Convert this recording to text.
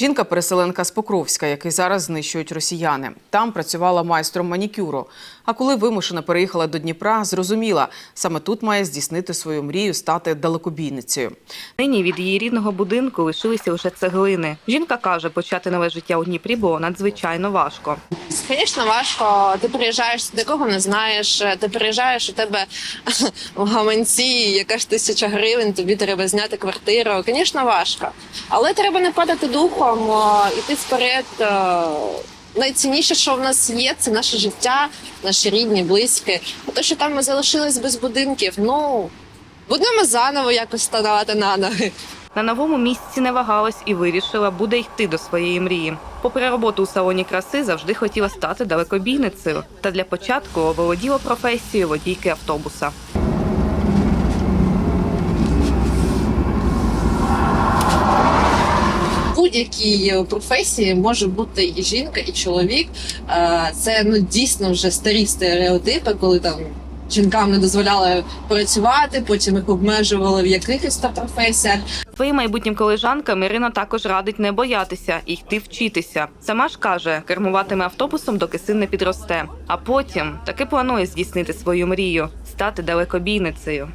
Жінка-переселенка з Покровська, який зараз знищують росіяни. Там працювала майстром манікюру. А коли вимушено переїхала до Дніпра, зрозуміла, саме тут має здійснити свою мрію стати далекобійницею. Нині від її рідного будинку лишилися лише цеглини. Жінка каже, почати нове життя у Дніпрі було надзвичайно важко. Звісно, важко. Ти приїжджаєш, ти кого не знаєш. Ти приїжджаєш, у тебе в гаманці якась тисяча гривень, тобі треба зняти квартиру. Звісно, важко. Але треба не падати духом, а, іти вперед. Найцінніше, що в нас є, це наше життя, наші рідні, близькі. А то, що там ми залишились без будинків, ну будемо заново якось ставати на ноги. На новому місці не вагалась і вирішила, буде йти до своєї мрії. Попри роботу у салоні краси, завжди хотіла стати далекобійницею. Та для початку оволоділа професією водійки автобуса. Будь-якій професії може бути і жінка, і чоловік. Е, Це ну дійсно вже старі стереотипи, коли там. Жінкам не дозволяли працювати, потім їх обмежували в якихось там професіях. Своїм майбутнім колежанкам Ірина також радить не боятися і йти вчитися. Сама ж каже, кермуватиме автобусом, доки син не підросте. А потім таки планує здійснити свою мрію стати далекобійницею.